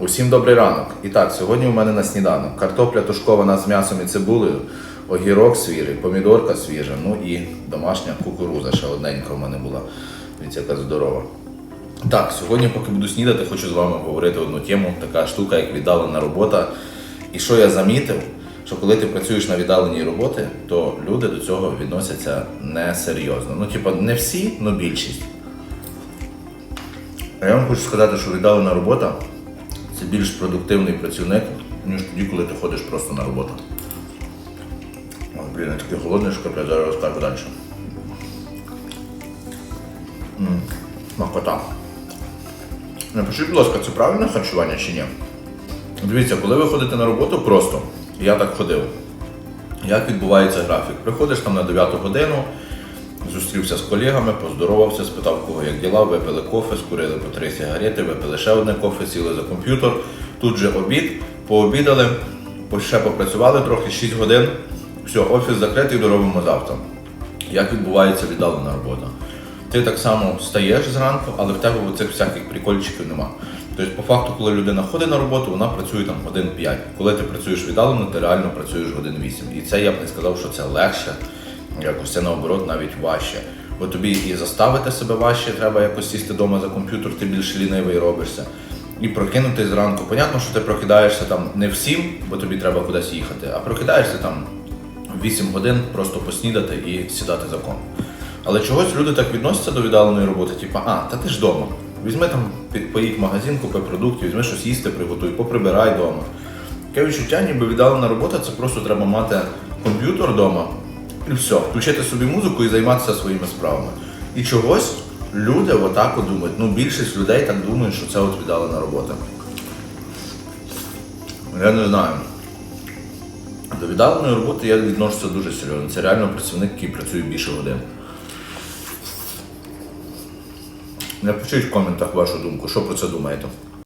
Усім добрий ранок. І так, сьогодні у мене на сніданок картопля тушкована з м'ясом і цибулею, огірок свіжий, помідорка свіжа, ну і домашня кукуруза ще одненька в мене була. Дивіться, яка здорова. Так, сьогодні, поки буду снідати, хочу з вами говорити одну тему, така штука, як віддалена робота. І що я замітив, що коли ти працюєш на віддаленій роботі, то люди до цього відносяться несерйозно. Ну, типа, не всі, але більшість. А я вам хочу сказати, що віддалена робота це більш продуктивний працівник, ніж тоді, коли ти ходиш просто на роботу. Блін, я такий голодний, що капець, зараз розкажу далі. М, Смакота. Напишіть, будь ласка, це правильне харчування чи ні? Дивіться, коли ви ходите на роботу просто, я так ходив. Як відбувається графік? Приходиш там на 9 годину, зустрівся з колегами, поздоровався, спитав, кого як діла, випили кофе, скурили по три сигарети, випили ще одне кофе, сіли за комп'ютер. Тут же обід, пообідали, ще попрацювали трохи, 6 годин. Все, офіс закритий, доробимо завтра. Як відбувається віддалена робота? Ти так само встаєш зранку, але в тебе оцих всяких прикольчиків нема. Тобто, по факту, коли людина ходить на роботу, вона працює там годин 5. Коли ти працюєш віддалено, ти реально працюєш годин 8. І це я б не сказав, що це легше, якось це наоборот навіть важче. Бо тобі і заставити себе важче, треба якось сісти вдома за комп'ютер, ти більш лінивий робишся. І прокинутись зранку. Понятно, що ти прокидаєшся там не в 7, бо тобі треба кудись їхати, а прокидаєшся там 8 годин просто поснідати і сідати за комп. Але чогось люди так відносяться до віддаленої роботи, типу, а, та ти ж вдома. Візьми там, поїдь в магазин, купи продуктів, візьми щось їсти, приготуй, поприбирай вдома. Таке відчуття, ніби віддалена робота, це просто треба мати комп'ютер вдома і все, включити собі музику і займатися своїми справами. І чогось люди отак от думають. Ну, більшість людей так думають, що це от віддалена робота. Я не знаю. До віддаленої роботи я відношуся дуже серйозно. Це реально працівник, який працює більше годин. Напишіть в коментах вашу думку, що про це думаєте.